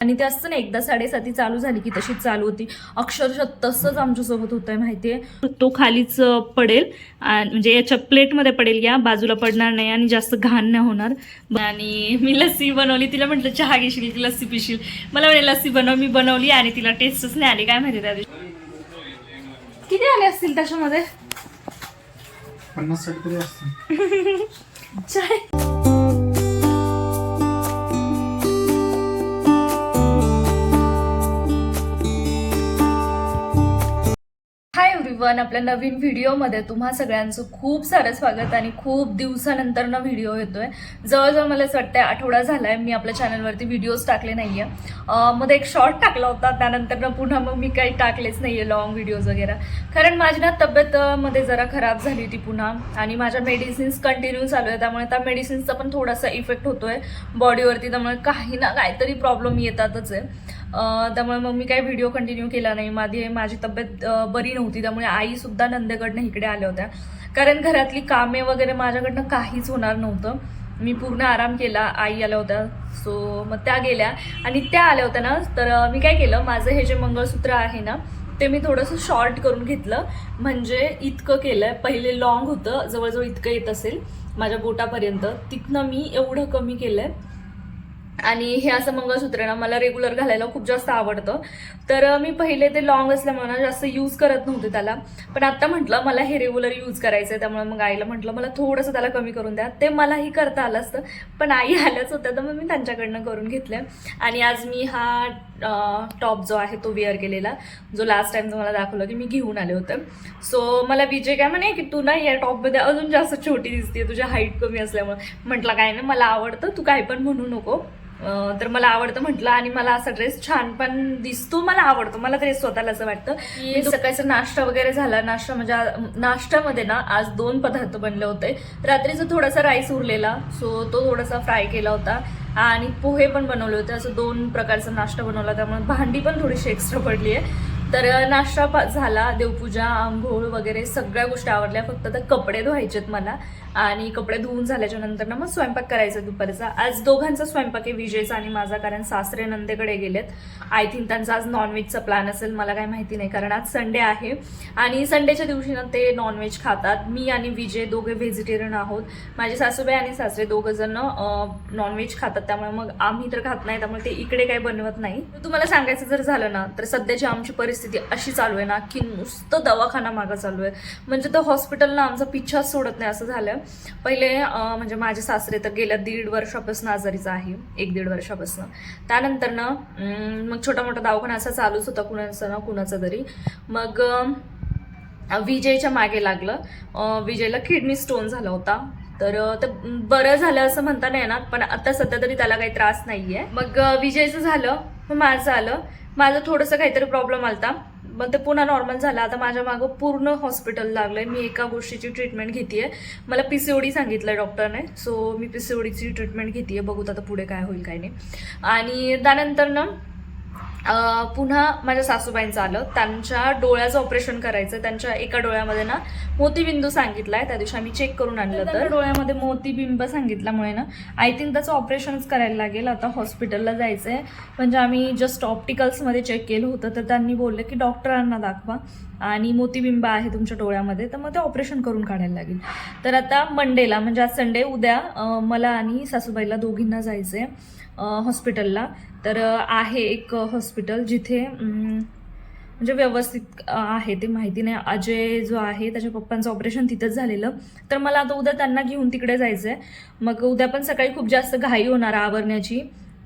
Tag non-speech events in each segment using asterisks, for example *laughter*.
आणि ते असतं ना एकदा साडेसाती चालू झाली की तशीच चालू होती. अक्षरशः तसंच आमच्यासोबत होतंय माहितीये? तो खालीच पडेल. आणि म्हणजे याच्या प्लेटमध्ये पडेल या बाजूला पडणार नाही आणि जास्त घाण नाही होणार. आणि मी लस्सी बनवली तिला म्हटलं चहा घेशील की लस्सी पिशील. मला म्हणे लस्सी बनव मी बनवली आणि तिला टेस्टच नाही आली. काय माहिती त्या दिवशी. किती आले असतील त्याच्यामध्ये? पन्नास साठ तरी असतं *laughs* चाय. एव्हरीवन आपल्या नवीन व्हिडिओमध्ये तुम्हा सगळ्यांचं खूप सारं स्वागत आणि खूप दिवसानंतर ना व्हिडिओ येतोय. जवळजवळ मला असं वाटतं आठवडा झालाय मी आपल्या चॅनलवरती व्हिडिओज टाकले नाहीये. आहे मध्ये एक शॉर्ट टाकला होता त्यानंतरनं पुन्हा मग मी काही टाकलेच नाहीये लॉंग व्हिडिओज वगैरे. कारण माझी ना तब्येतमध्ये जरा खराब झाली होती पुन्हा आणि माझ्या मेडिसिन्स कंटिन्यू चालू आहे त्यामुळे त्या मेडिसिन्सचा पण थोडासा इफेक्ट होतोय बॉडीवरती त्यामुळे काही ना काहीतरी प्रॉब्लेम येतातच आहे. त्यामुळे मग मी काही व्हिडिओ कंटिन्यू केला नाही. माझी माझी तब्येत बरी नव्हती. त्यामुळे आई सुद्धा नंदेकडनं इकडे आल्या होत्या. कारण घरातली कामे वगैरे माझ्याकडनं काहीच होणार नव्हतं. मी पूर्ण आराम केला. आई आल्या होत्या. सो मग त्या गेल्या. आणि त्या आल्या होत्या ना तर मी काय केलं माझं हे जे मंगळसूत्र आहे ना ते मी थोडंसं शॉर्ट करून घेतलं. म्हणजे इतकं केलं पहिले लॉंग होतं. जवळजवळ इतकं येत असेल. माझ्या बोटापर्यंत. तिथनं मी एवढं कमी केलं आहे आणि हे असं मंगळसूत्र ना मला रेग्युलर घालायला खूप जास्त आवडतं. तर मी पहिले ते लॉंग असल्यामुळे ना जास्त यूज करत नव्हते त्याला. पण आता म्हटलं मला हे रेग्युलर यूज करायचं आहे त्यामुळे मग आईला म्हटलं मला थोडंसं त्याला कमी करून द्या. ते मलाही करता आलं असतं पण आई आल्याच होत्या तर मग मी त्यांच्याकडनं करून घेतलं आणि आज मी हा टॉप जो आहे तो वेअर केलेला जो लास्ट टाइम मला दाखवला की मी घेऊन आले होते. सो मला विजय काय म्हणे की तू ना या टॉपमध्ये अजून जास्त छोटी दिसते तुझ्या हाईट कमी असल्यामुळे. म्हटलं काय नाही मला आवडतं तू काही पण म्हणू नको. तर मला आवडतं म्हटलं आणि मला असा ड्रेस छान पण दिसतो मला आवडतो. मला ड्रेस स्वतःला असं वाटतं. की सकाळचा नाश्ता वगैरे झाला. नाश्ता म्हणजे नाश्त्यामध्ये ना आज दोन पदार्थ बनले होते. रात्रीचा थोडासा राईस उरलेला. सो तो थोडासा फ्राय केला होता. आणि पोहे पण बनवले होते. असं दोन प्रकारचा नाश्ता बनवला. त्यामुळे भांडी पण थोडीशी एक्स्ट्रा पडली आहे तर नाश्ता पा- झाला देवपूजा आंघोळ वगैरे सगळ्या गोष्टी आवडल्या फक्त तर कपडे धुवायचेत मला. आणि कपडे धुवून झाल्याच्यानंतर ना मग स्वयंपाक करायचा दुपारचा. आज दोघांचा स्वयंपाक आहे विजयचा आणि माझा कारण सासरे नंदेकडे गेलेत. आय थिंक त्यांचा आज नॉनव्हेजचा प्लॅन असेल मला काही माहिती नाही कारण आज संडे आहे. आणि संडेच्या दिवशी ना ते नॉनव्हेज खातात. मी आणि विजय दोघे व्हेजिटेरियन आहोत. माझे सासूबाई आणि सासरे दोघं जण नॉनव्हेज खातात. त्यामुळे मग आम्ही तर खात नाही त्यामुळे ते इकडे काही बनवत नाही. तुम्हाला सांगायचं जर झालं ना तर सध्याची आमची परिस्थिती अशी चालू आहे ना की नुसतं दवाखाना मागं चालू आहे. म्हणजे तर हॉस्पिटलनं आमचा पिच्छाच सोडत नाही असं झालं पहिले म्हणजे माझे सासरे तर गेल्या दीड वर्षापासून आजारीचा आहे. एक दीड वर्षापासून. त्यानंतर ना मग छोटा मोठा दवाखाना असा चालूच होता कुणाचा ना कुणाचा तरी. मग विजयच्या मागे लागलं. विजयला किडनी स्टोन झाला होता. तर ते बरं झालं असं म्हणता नाही ना पण आता सध्या तरी त्याला काही त्रास नाहीये. मग विजयचं झालं मग माझं आलं. माझं थोडंसं काहीतरी प्रॉब्लेम आलता. मग ते पुन्हा नॉर्मल झालं. आता माझ्या मागं पूर्ण हॉस्पिटल लागलंय. मी एका गोष्टीची ट्रीटमेंट घेतेय. मला पी सी ओडी सांगितलं आहे डॉक्टरने सो मी पी सी ओडीची ट्रीटमेंट घेतेय. बघूत आता पुढे काय होईल काय नाही. आणि त्यानंतर ना पुन्हा माझ्या सासूबाईंचं आलं. त्यांच्या डोळ्याचं ऑपरेशन करायचं. त्यांच्या एका डोळ्यामध्ये ना मोतीबिंदू सांगितलाय. त्या दिवशी आम्ही चेक करून आणलं तर. डोळ्यामध्ये मोतीबिंब सांगितल्यामुळे ना आय थिंक त्याचं ऑपरेशनच करायला लागेल. आता हॉस्पिटलला जायचं आहे म्हणजे आम्ही जस्ट ऑप्टिकल्समध्ये चेक केलं होतं. तर त्यांनी बोलले की डॉक्टरांना दाखवा. आणि मोतीबिंब आहे तुमच्या डोळ्यामध्ये. तर मग ते ऑपरेशन करून काढायला लागेल. तर आता मंडेला म्हणजे आज संडे उद्या मला आणि सासूबाईला दोघींना जायचं आहे हॉस्पिटलला. तर आहे एक हॉस्पिटल जिथे म्हणजे व्यवस्थित आहे ते माहिती नाही. अजय जो आहे त्याच्या पप्पांचं ऑपरेशन तिथंच झालेलं. तर मला आता उद्या त्यांना घेऊन तिकडे जायचं आहे मग उद्या पण सकाळी खूप जास्त घाई होणार आवरण्याची.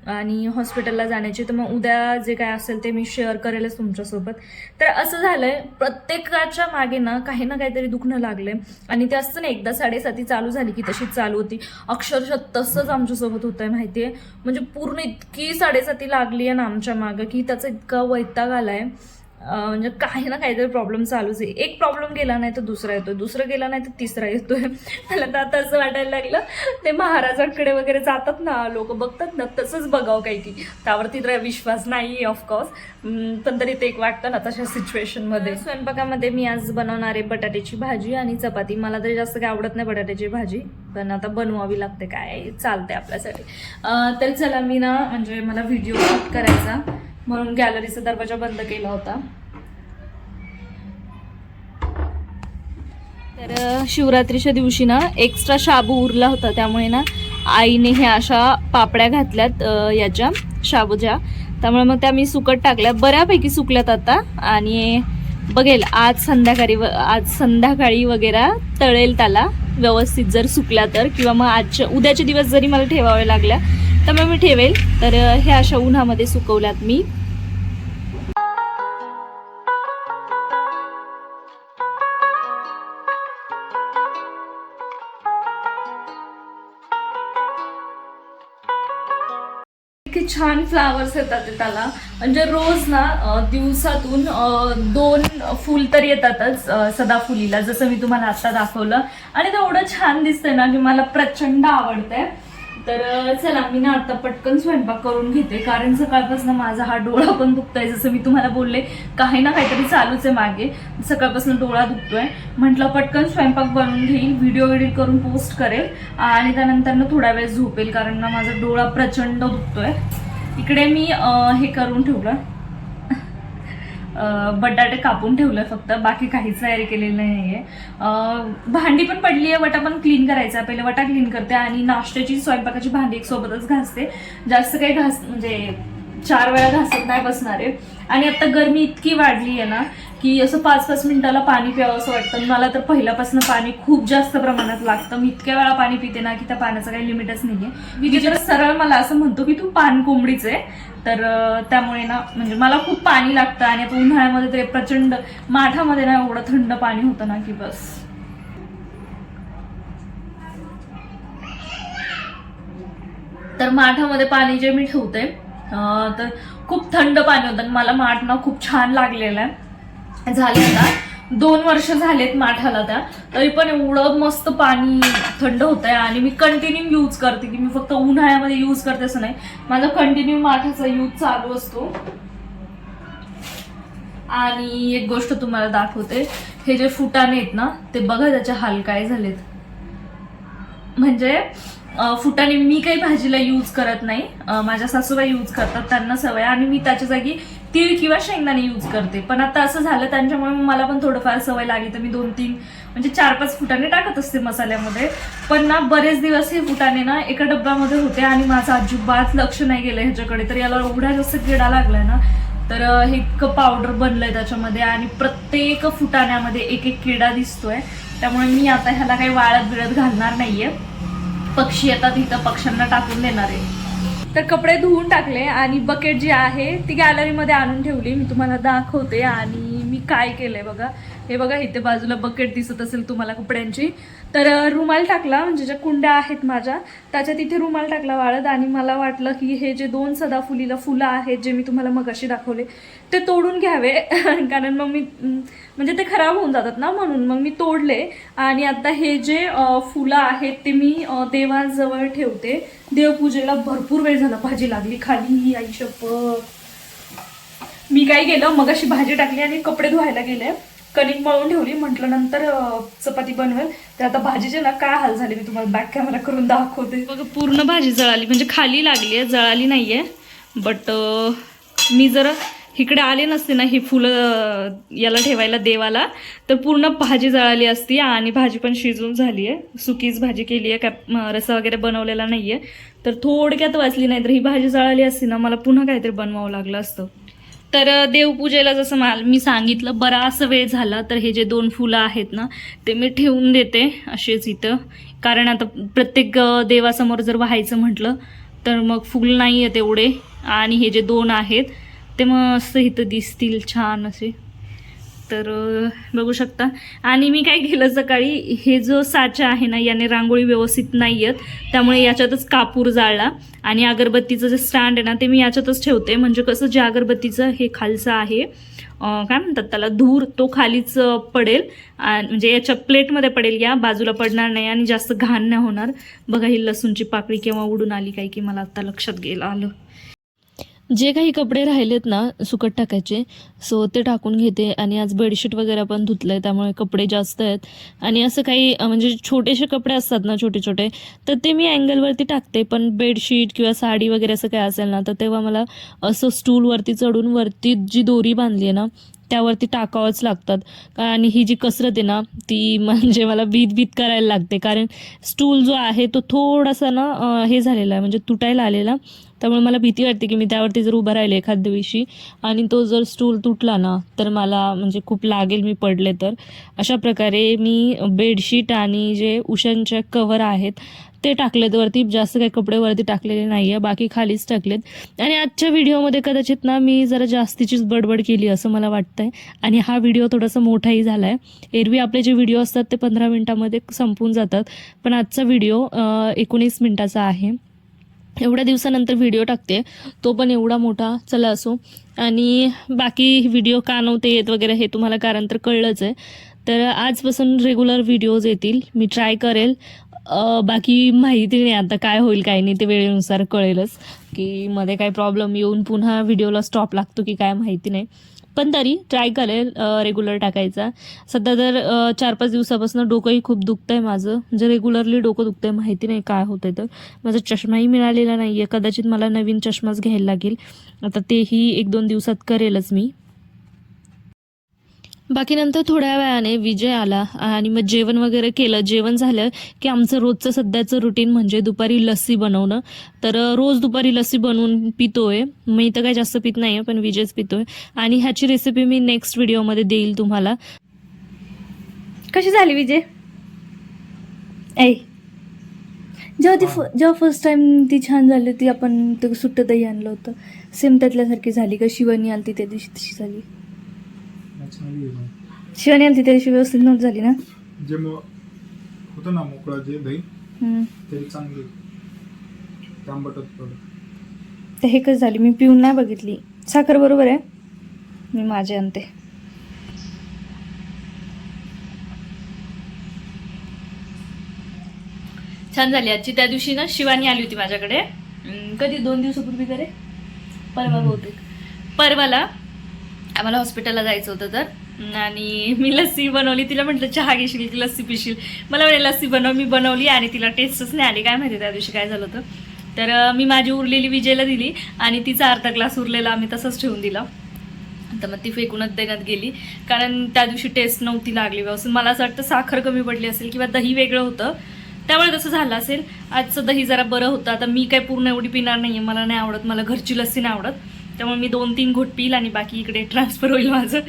आणि हॉस्पिटलला जाण्याची. तर मग उद्या जे काय असेल ते मी शेअर करेलच तुमच्यासोबत. तर असं झालंय प्रत्येकाच्या मागे ना काही ना काहीतरी दुखणं लागलंय. आणि ते असतं ना एकदा साडेसाती चालू झाली की तशीच चालू होती. अक्षरशः तसंच आमच्यासोबत होतं आहे माहिती आहे म्हणजे पूर्ण इतकी साडेसाती लागली आहे ना आमच्या मागं की त्याचा इतका वैताग आलाय. आहे म्हणजे काही ना काहीतरी प्रॉब्लेम चालूच आहे. एक प्रॉब्लेम गेला नाही तर दुसरा येतोय दुसरा गेला नाही तर तिसरा येतोय. *laughs* मला तर आता असं वाटायला लागलं ते महाराजांकडे वगैरे जातात ना लोक बघतात ना तसंच बघावं काही की. त्यावरती तर विश्वास नाही आहे ऑफकोर्स पण तरी ते एक वाटतं ना तशा सिच्युएशनमध्ये स्वयंपाकामध्ये मी आज बनवणार आहे बटाट्याची भाजी आणि चपाती. मला तरी जास्त काही आवडत नाही बटाट्याची भाजी पण आता बनवावी लागते काय चालते आपल्यासाठी. तर चला मी ना म्हणजे मला व्हिडिओ शूट करायचा. म्हणून गॅलरीचा दरवाजा बंद केला होता. तर शिवरात्रीच्या दिवशी ना एक्स्ट्रा शाबू उरला होता. त्यामुळे ना आईने ह्या अशा पापड्या घातल्यात याच्या शाबूच्या. त्यामुळे मग त्या मी सुकट टाकल्या. बऱ्यापैकी सुकल्यात आता. आणि बघेल आज संध्याकाळी व- आज संध्याकाळी वगैरे तळेल त्याला. व्यवस्थित जर सुकल्या तर. किंवा मग आजच्या उद्याचे दिवस जरी मला ठेवावे लागल्या तर मग मी ठेवेल. तर ह्या अशा उन्हामध्ये सुकवल्यात मी. छान फ्लावर्स येतात त्याला. म्हणजे रोज ना दिवसातून दोन फुल तर येतातच सदाफुलीला. जसं मी तुम्हाला आता दाखवलं. आणि ते एवढं छान दिसतंय ना की मला प्रचंड आवडतंय. तर चला मी ना आता पटकन स्वयंपाक करून घेते. कारण सकाळपासून माझा हा डोळा पण दुखतोय जसं मी तुम्हाला बोलले काही ना काहीतरी चालूच आहे मागे. सकाळपासून डोळा दुखतोय. म्हटलं पटकन स्वयंपाक बनवून घेईल व्हिडिओ एडिट करून पोस्ट करेल आणि त्यानंतर ना थोडा वेळ झोपेल कारण ना माझा डोळा प्रचंड दुखतोय. इकडे मी हे करून ठेवलं. बटाटे कापून ठेवलं फक्त बाकी काहीच तयारी केलेलं नाहीये. भांडी पण पडली आहे वटा पण क्लीन करायचा. पहिले वटा क्लीन करते आणि नाश्त्याची स्वयंपाकाची भांडी एक सोबतच घासते. जास्त काही घास म्हणजे चार वेळा घासत नाही बसणार. आहे आणि आता गरमी इतकी वाढली आहे ना की असं पाच पाच मिनिटाला पाणी प्यावं असं वाटतं. मला तर पहिल्यापासून पाणी खूप जास्त प्रमाणात लागतं. मी इतक्या वेळा पाणी पिते ना की त्या पाण्याचं काही लिमिटच नाहीये. विजय तर सरळ मला असं म्हणतो की तू पान कोंबडीच आहे. तर त्यामुळे ना म्हणजे मला खूप पाणी लागतं आणि आता उन्हाळ्यामध्ये ते प्रचंड माठामध्ये ना एवढं थंड पाणी होतं ना की बस. तर माठामध्ये पाणी जे मी ठेवते तर खूप थंड पाणी होतं. आणि मला माठ ना खूप छान लागलेला आहे. झाले आता. दोन वर्ष झालेत माठाला त्या तरी पण एवढं मस्त पाणी थंड होत आहे आणि मी कंटिन्यू यूज करते की मी फक्त उन्हाळ्यामध्ये यूज करते असं नाही. माझा कंटिन्यू माठाचा यूज चालू असतो. आणि एक गोष्ट तुम्हाला दाखवते. हे जे फुटाणे आहेत ना ते बघा त्याचे हाल काय झालेत. म्हणजे फुटाने मी काही भाजीला यूज करत नाही. माझ्या सासूबाई यूज करतात त्यांना सवय आणि मी त्याच्या जागी तीळ किंवा शेंगदाणे यूज करते. पण आता असं झालं त्यांच्यामुळे मला पण थोडंफार सवय लागली. तर मी दोन तीन म्हणजे चार पाच फुटाणे टाकत असते मसाल्यामध्ये. पण ना बरेच दिवस हे फुटाणे ना एका डब्यामध्ये होते आणि माझं अजिबात लक्ष नाही गेलं ह्याच्याकडे. तर याला एवढा जास्त किडा लागलाय ना तर हे इतकं पावडर बनलंय त्याच्यामध्ये आणि प्रत्येक फुटाण्यामध्ये एक एक किडा दिसतोय. त्यामुळे मी आता ह्याला काही वाळत बिळत घालणार नाहीये. पक्षी येतात इथं पक्ष्यांना टाकून देणार आहे. तर कपडे धुवून टाकले आणि बकेट जी आहे ती गॅलरीमध्ये आणून ठेवली. मी तुम्हाला दाखवते आणि मी काय केलंय बघा. हे बघा इथे बाजूला बकेट दिसत असेल तुम्हाला कपड्यांची. तर रुमाल टाकला म्हणजे ज्या कुंड्या आहेत माझ्या त्याच्या तिथे रुमाल टाकला वाळत आणि मला वाटलं की हे जे दोन सदाफुलीला फुलं आहेत जे मी तुम्हाला मगाशी दाखवले ते तोडून घ्यावे. *laughs* कारण मग मी म्हणजे ते खराब होऊन जातात ना म्हणून. मग मी तोडले आणि आता हे जे फुलं आहेत ते मी देवाजवळ ठेवते. देवपूजेला भरपूर वेळ झाला. भाजी लागली खाली आई शपथ. मी काय केलं मग अशी भाजी टाकली आणि कपडे धुवायला गेले. कणिक मळून ठेवली म्हटलं नंतर चपाती बनवेल. तर आता भाजीचे ना काय हाल झाले मी तुम्हाला बॅक कॅमेरा करून दाखवते. बघ पूर्ण भाजी जळाली. म्हणजे खाली लागली आहे जळाली नाहीये. बट मी जर इकडे आले नसते ना ही फुलं याला ठेवायला देवाला. तर पूर्ण भाजी जळाली असती आणि भाजी पण शिजून झाली आहे सुकीच भाजी केली आहे काय रसा वगैरे बनवलेला नाही आहे तर थोडक्यात वाचली नाही तर ही भाजी जळाली असती ना मला पुन्हा काहीतरी बनवावं लागलं असतं. तर देवपूजेला जसं मा मी सांगितलं बराच वेळ झाला तर हे जे दोन फुलं आहेत ना ते मी ठेवून देते असेच इथं. कारण आता प्रत्येक देवासमोर जर व्हायचं म्हटलं तर मग फुल नाही आहेत एवढे. आणि हे जे दोन आहेत ते मस्त इथं दिसतील छान असे. तर बघू शकता. आणि मी काय केलं सकाळी हे जो साचा आहे ना याने रांगोळी व्यवस्थित नाही आहेत त्यामुळे याच्यातच कापूर जाळला. आणि अगरबत्तीचं जे स्टँड आहे ना ते मी याच्यातच ठेवते. म्हणजे कसं जे अगरबत्तीचं हे खालचं आहे काय म्हणतात त्याला धूर तो खालीच पडेल. आणि म्हणजे याच्या प्लेटमध्ये पडेल या बाजूला पडणार नाही आणि जास्त घाण नाही होणार. बघा ही लसूणची पाकळी केव्हा उडून आली काय की मला आत्ता लक्षात गेलं आलं. जे काही कपडे राहिलेत ना सुकट टाकायचे सो ते टाकून घेते आणि आज बेडशीट वगैरे पण धुतलंय त्यामुळे कपडे जास्त आहेत. आणि असं काही म्हणजे छोटेसे कपडे असतात ना छोटे छोटे तर ते मी अँगलवरती टाकते. पण बेडशीट किंवा साडी वगैरे असं काय असेल ना तर तेव्हा मला असं स्टूलवरती चढून वरती जी दोरी बांधली आहे ना त्यावरती टाकावंच लागतात. आणि ही जी कसरत आहे ना ती *laughs* म्हणजे मला भीत भीत करायला लागते. कारण स्टूल जो आहे तो थोडासा ना हे झालेला आहे म्हणजे तुटायला आलेला. त्यामुळे मला भीती वाटते की मी त्यावरती जर उभं राहिले एखाद्या दिवशी आणि तो जर स्टूल तुटला ना तर मला म्हणजे खूप लागेल मी पडले तर. अशा प्रकारे मी बेडशीट आणि जे उशांचे कवर आहेत ते टाकलेत वरती जास्त काही कपडे वरती टाकलेले नाही आहे बाकी खालीच टाकलेत. आणि आजच्या व्हिडिओमध्ये कदाचित ना मी जरा जास्तीचीच बडबड केली असं मला वाटतंय. आणि हा व्हिडिओ थोडासा मोठाही झाला आहे एरवी आपले जे व्हिडिओ असतात ते पंधरा मिनटामध्ये संपून जातात. पण आजचा व्हिडिओ एकोणीस मिनटाचा आहे. एवढ्या दिवसानंतर व्हिडिओ टाकते. तो पण एवढा मोठा. चला असो. आणि बाकी व्हिडिओ का नव्हते येत वगैरे हे तुम्हाला कारण तर कळलंच आहे. तर आजपासून रेग्युलर व्हिडिओज येतील. मी ट्राय करेल. बाकी माहिती नाही आता काय होईल काय नाही ते वेळेनुसार कळेलच. की मध्ये काय प्रॉब्लेम येऊन पुन्हा व्हिडिओला स्टॉप लागतो की काय माहिती नाही. पण तरी ट्राय करेल रेग्युलर टाकायचा. सध्या तर चार पाच दिवसापासून डोकंही खूप दुखतं आहे माझं. म्हणजे रेग्युलरली डोकं दुखतं आहे माहिती नाही काय होतं तर. माझा चष्माही मिळालेला नाही आहे कदाचित मला नवीन चष्माच घ्यायला लागेल. आता तेही एक दोन दिवसात करेलच मी. बाकी नंतर थोड्या वेळाने विजय आला आणि मग जेवण वगैरे केलं. जेवण झालं की आमचं रोजचं सध्याचं रुटीन म्हणजे दुपारी लस्सी बनवणं. तर रोज दुपारी लस्सी बनवून पितोय. मी तर काही जास्त पित नाही आहे पण विजयच पितोय. आणि ह्याची रेसिपी मी नेक्स्ट व्हिडिओमध्ये देईल तुम्हाला. कशी झाली विजय? ऐ जेव्हा ती फ- जेव्हा फर्स्ट टाइम ती छान झाली ती आपण ते सुट्टं दही आणलं होतं. सेम त्यातल्यासारखी झाली का? आली ती त्या दिवशी तशी झाली. शिवानी आलती त्या दिवशी व्यवस्थित नव्हती झाली ना? जे मग होतं ना मोकळा जे दही. तरी चांगली. तांबटच पडत ते हे कसं झाली मी पिऊन नाही बघितली. साखर बरोबर आहे. मी माझे आणते. छान झाली आजची. त्या दिवशी ना शिवानी आली होती माझ्याकडे. कधी? दोन दिवसापूर्वी करे परवा बहुतेक. परवाला आम्हाला हॉस्पिटलला जायचं होतं तर. आणि मी लस्सी बनवली तिला म्हटलं चहा घेशील की लस्सी पिशील? मला म्हणे लस्सी बनव मी बनवली आणि तिला टेस्टच नाही आली. काय माहिती त्या दिवशी काय झालं होतं. तर मी माझी उरलेली विजयला दिली आणि तिचा अर्धा ग्लास उरलेला आम्ही तसंच ठेवून दिला. तर मग ती फेकूनच देण्यात गेली. कारण त्या दिवशी टेस्ट नव्हती लागली व्यवस्थित. मला असं वाटतं साखर कमी पडली असेल किंवा दही वेगळं होतं. त्यामुळे तसं झालं असेल. आजचं दही जरा बरं होतं. आता मी काय पूर्ण एवढी पिणार नाही आहे मला नाही आवडत. मला घरची लस्सी नाही आवडत. त्यामुळे मी दोन तीन घोट पिईल आणि बाकी इकडे ट्रान्सफर होईल माझं.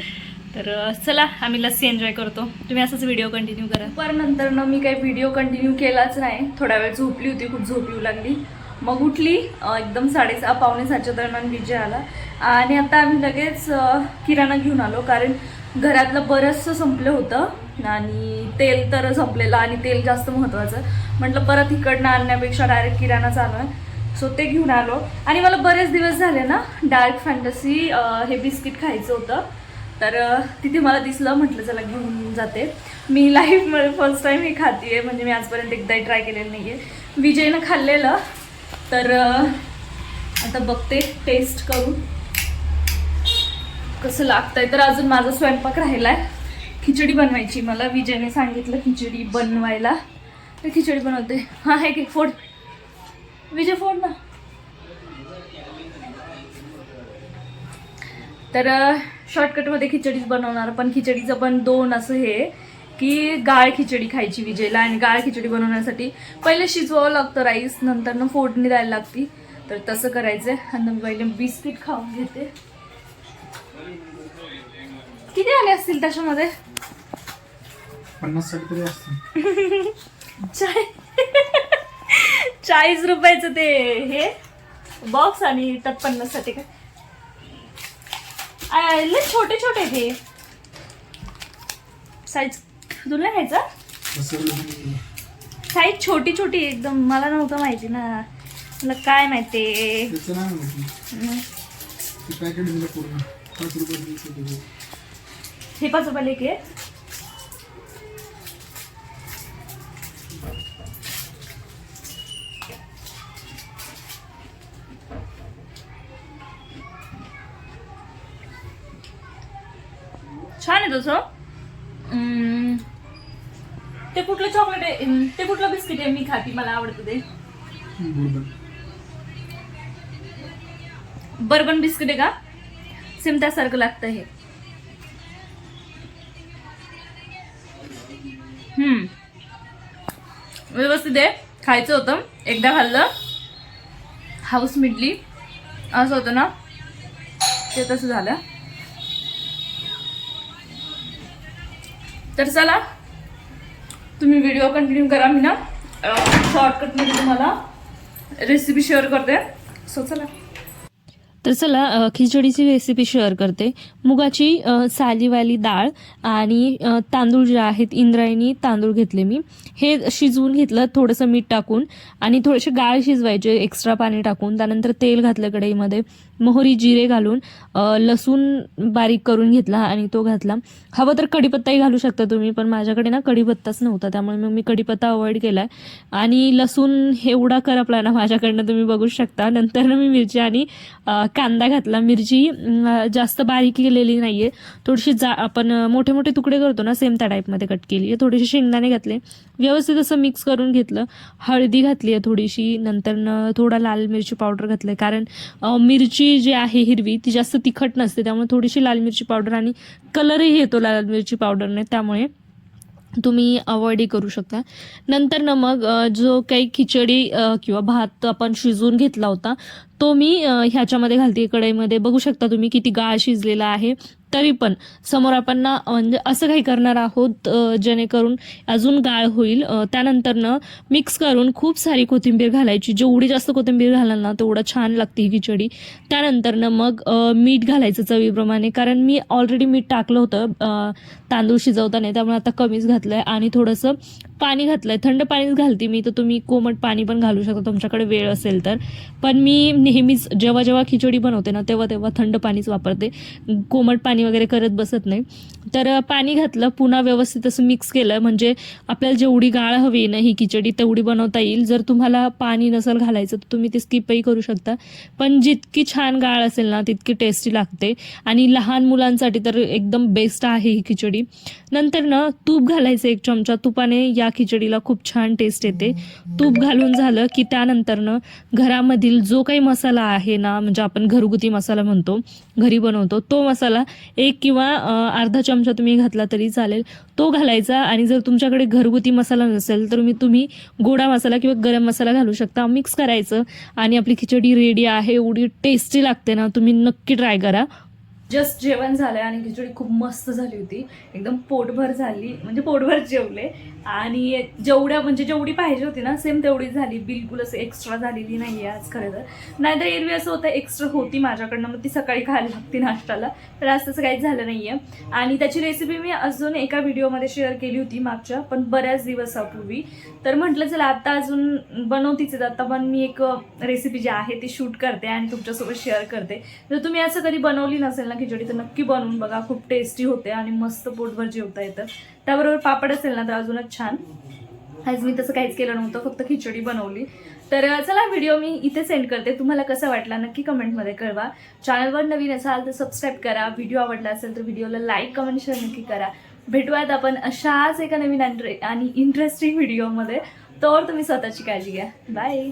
तर चला आम्ही लस्सी एन्जॉय करतो. तुम्ही असंच व्हिडिओ कंटिन्यू करा. पर नंतर ना मी काही व्हिडिओ कंटिन्यू केलाच नाही. थोडा वेळ झोपली होती खूप झोप येऊ लागली. मग उठली एकदम साडेसहा पावणे सातच्या दरम्यान विजय आला आणि आता आम्ही लगेच किराणा घेऊन आलो कारण घरातलं बरंचसं संपलं होतं. आणि तेल तर संपलेलं आणि तेल जास्त महत्त्वाचं म्हटलं परत इकडनं आणण्यापेक्षा डायरेक्ट किराणा चालू आहे. सो ते घेऊन आलो. आणि मला बरेच दिवस झाले ना डार्क फॅन्टसी हे बिस्किट खायचं होतं. तर तिथे मला दिसलं म्हटलं चला घेऊन जाते. मी लाईफमध्ये फर्स्ट टाईम हे खाते म्हणजे मी आजपर्यंत एकदाही ट्राय केलेलं नाही आहे विजयनं खाल्लेलं. तर आता बघते टेस्ट करून. कसं लागतंय. तर अजून माझा स्वयंपाक राहिला आहे खिचडी बनवायची. मला विजयने सांगितलं खिचडी बनवायला. तर खिचडी बनवते. हां हे की फोड. विजय फोड ना. तर शॉर्टकटमध्ये खिचडीच बनवणार पण खिचडीचं पण दोन असं हे की गाळ खिचडी खायची विजयला आणि गाळ खिचडी बनवण्यासाठी पहिले शिजवावं लागतं राईस नंतर ना फोडणी द्यायला लागती. तर तसं करायचं आणि मी पहिले बिस्किट खाऊन घेते. किती आले असतील त्याच्यामध्ये? पन्नास साठ तरी असतं *laughs* चाय. चाळीस रुपयाचं ते हे बॉक्स आणि त्यात पन्नाससाठी काय लय छोटे छोटे ते साईज तुला घ्यायचा साईज छोटी छोटी एकदम. मला नव्हतं माहिती ना. मला काय माहिती. हे पाच रुपयाला एक आहे. छान आहे तसं. ते कुठलं चॉकलेट आहे? ते कुठलं बिस्किट आहे? मी खाती मला आवडतं ते. बर्बन बिस्किट आहे का? सेम त्यासारखं लागतं हे. हम्म. व्यवस्थित आहे. खायचं होतं. एकदा खाल्लं. हाऊस मिटली. असं होतं ना? ते तसं झालं. तर चला तुम्ही व्हिडिओ कंटिन्यू करा मी ना. शॉर्टकटमध्ये तुम्हाला रेसिपी शेअर करते. सो चला. तर चला खिचडीची रेसिपी शेअर करते. मुगाची सालीवाली डाळ आणि तांदूळ जे आहेत इंद्रायणी तांदूळ घेतले मी. हे शिजवून घेतलं थोडंसं मीठ टाकून आणि थोडेसे गाळ शिजवायचे एक्स्ट्रा पाणी टाकून. त्यानंतर तेल घातलं कढईमध्ये. मोहरी जिरे घालून लसूण बारीक करून घेतला आणि तो घातला. हवं तर कढीपत्ताही घालू शकता तुम्ही पण माझ्याकडे ना कढीपत्ताच नव्हता त्यामुळे मग मी कढीपत्ता अवॉइड केलाय. आणि लसूण हे एवढा करपला ना माझ्याकडनं तुम्ही बघू शकता. नंतर मी मिरची आणि कांदा घातला. मिरची जास्त बारीक केलेली नाही आहे थोडीशी जा आपण मोठे मोठे तुकडे करतो ना सेम त्या टाईपमध्ये कट केली. आहे थोडेसे शेंगदाणे घातले. व्यवस्थित असं मिक्स करून घेतलं. हळदी घातली आहे थोडीशी. नंतर थोडा लाल मिरची पावडर घातलं कारण मिरची मिरची जी आहे हिरवी ती जास्त तिखट नसते त्यामुळे थोडीशी लाल मिरची पावडर आणि कलरही येतो लाल मिरची पावडरने त्यामुळे तुम्ही अवॉइडही करू शकता. नंतर ना मग जो काही खिचडी किंवा भात आपण शिजवून घेतला होता तो मी ह्याच्यामध्ये घालते कढईमध्ये. बघू शकता तुम्ही किती गाळ शिजलेला आहे. तरी पण समोर आपण ना म्हणजे असं काही करणार आहोत जेणेकरून अजून गाळ होईल. त्यानंतरनं त्यानंतर ना मिक्स करून खूप सारी कोथिंबीर घालायची. जेवढी जास्त कोथिंबीर घालाल ना तेवढं छान लागते ही खिचडी. त्यानंतर ना मग मीठ घालायचं चवीप्रमाणे. कारण मी ऑलरेडी मीठ टाकलं होतं तांदूळ शिजवताना. त्यामुळे आता कमीच आहे आणि थोडंसं पाणी घातलं आहे थंड पाणीच घालते मी तर तुम्ही कोमट पाणी पण घालू शकता. तुमच्याकडे वेळ असेल तर. पण मी नेहमीच जेव्हा जेव्हा खिचडी बनवते ना तेव्हा तेव्हा थंड पाणीच वापरते. कोमट पाणी वगैरे करत बसत नाही. तर पाणी घातलं पुन्हा व्यवस्थित असं मिक्स केलं. म्हणजे आपल्याला जेवढी गाळ हवी ना ही खिचडी तेवढी बनवता येईल. जर तुम्हाला पाणी नसेल घालायचं तर तुम्ही ते स्किपही करू शकता. पण जितकी छान गाळ असेल ना तितकी टेस्टी लागते. आणि लहान मुलांसाठी तर एकदम बेस्ट आहे ही खिचडी. नंतर ना तूप घालायचं एक चमचा. तुपाने या खिचडीला खूप छान टेस्ट येते. तूप घालून झालं की त्यानंतर ना घरामधील जो काही मसाला आहे ना म्हणजे आपण घरगुती मसाला म्हणतो घरी बनवतो तो मसाला एक किंवा अर्धा चमचा तुम्ही घातला तरी चालेल. तो घालायचा आणि जर तुमच्याकडे घरगुती मसाला नसेल तर मी तुम्ही गोडा मसाला किंवा गरम मसाला घालू शकता. मिक्स करायचं आणि आपली खिचडी रेडी आहे एवढी टेस्टी लागते ना तुम्ही नक्की ट्राय करा. जस्ट जेवण झालंय आणि खिचडी खूप मस्त झाली होती. एकदम पोटभर झाली म्हणजे पोटभर जेवले. आणि जेवढ्या म्हणजे जेवढी पाहिजे होती ना सेम तेवढी झाली. बिलकुल असं एक्स्ट्रा झालेली नाही आहे आज खरं तर. नाहीतर एरवी असं होतं एक्स्ट्रा होती माझ्याकडनं मग ती सकाळी खायला लागते नाश्त्याला. तर आज तसं काहीच झालं नाही आहे आणि त्याची रेसिपी मी अजून एका व्हिडिओमध्ये शेअर केली होती मागच्या पण बऱ्याच दिवसापूर्वी. तर म्हटलं चला आता अजून बनवतीच आहेत. आता पण मी एक रेसिपी जी आहे ती शूट करते आणि तुमच्यासोबत शेअर करते. जर तुम्ही असं कधी बनवली नसेल ना खिचडी तर नक्की बनवून बघा. खूप टेस्टी होते आणि मस्त पोटभर जेवता येतं. त्याबरोबर पापड असेल ना तर अजूनच छान. आज मी तसं काहीच केलं नव्हतं फक्त खिचडी बनवली. तर चला व्हिडिओ मी इथे सेंड करते. तुम्हाला कसा वाटला नक्की कमेंटमध्ये कळवा. चॅनलवर नवीन असाल तर सबस्क्राईब करा. व्हिडिओ आवडला असेल तर व्हिडिओला लाईक कमेंट शेअर नक्की करा. भेटूयात आपण अशाच एका नवीन आणि इंटरेस्टिंग व्हिडिओमध्ये तर तुम्ही स्वतःची काळजी घ्या. बाय